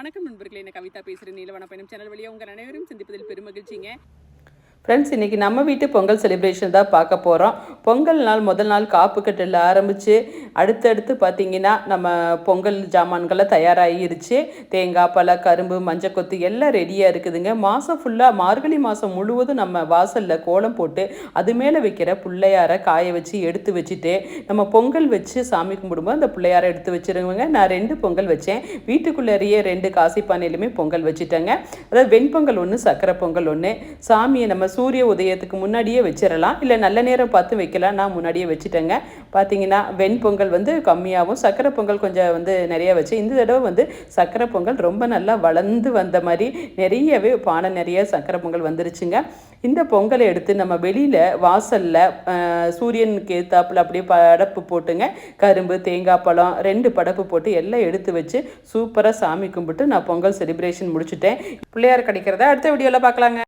வணக்கம் நண்பர்களே. என்ன கவிதா பேசுகிறேன் நீலவன பயணம் சேனல் வழியாக உங்கள் அனைவரும் சந்திப்பதில் பெருமகிழ்ச்சிங்க ஃப்ரெண்ட்ஸ் இன்றைக்கி நம்ம வீட்டு பொங்கல் செலிப்ரேஷன் தான் பார்க்க போகிறோம் பொங்கல் நாள் முதல் நாள் காப்பு கட்டில் ஆரம்பித்து அடுத்தடுத்து பார்த்திங்கன்னா நம்ம பொங்கல் ஜாமான்கள்லாம் தயாராகிருச்சு. தேங்காய் பழ கரும்பு மஞ்சள் கொத்து எல்லாம் ரெடியாக இருக்குதுங்க. மாதம் ஃபுல்லாக மார்கழி மாதம் முழுவதும் நம்ம வாசலில் கோலம் போட்டு அது மேலே வைக்கிற பிள்ளையாரை காய வச்சு எடுத்து வச்சுட்டு நம்ம பொங்கல் வச்சு சாமி கும்பிடும்போது அந்த பிள்ளையார எடுத்து வச்சுருவங்க. நான் ரெண்டு பொங்கல் வச்சேன். வீட்டுக்குள்ளேயே ரெண்டு காசி பானையிலுமே பொங்கல் வச்சுட்டேங்க. அதாவது வெண்பொங்கல் ஒன்று சக்கரை பொங்கல் ஒன்று சாமியை நம்ம சூரிய உதயத்துக்கு முன்னாடியே வச்சிடலாம் இல்லை நல்ல நேரம் பார்த்து வைக்கலாம். நான் முன்னாடியே வச்சுட்டேங்க. பார்த்தீங்கன்னா வெண்பொங்கல் வந்து கம்மியாகவும் சக்கரை பொங்கல் கொஞ்சம் வந்து நிறைய வச்சு இந்த தடவை வந்து சக்கரை பொங்கல் ரொம்ப நல்லா வளர்ந்து வந்த மாதிரி நிறையவே பானை நிறைய சக்கரை பொங்கல் வந்துருச்சுங்க. இந்த பொங்கலை எடுத்து நம்ம வெளியில் வாசலில் சூரியனுக்கு ஏத்தாப்புல அப்படியே படப்பு போட்டுங்க. கரும்பு தேங்காய் பழம் ரெண்டு படப்பு போட்டு எல்லாம் எடுத்து வச்சு சூப்பராக சாமி கும்பிட்டு நான் பொங்கல் செலிப்ரேஷன் முடிச்சுட்டேன். பிள்ளையார் கிடைக்கிறத? அடுத்த வீடியோவில் பார்க்கலாங்க.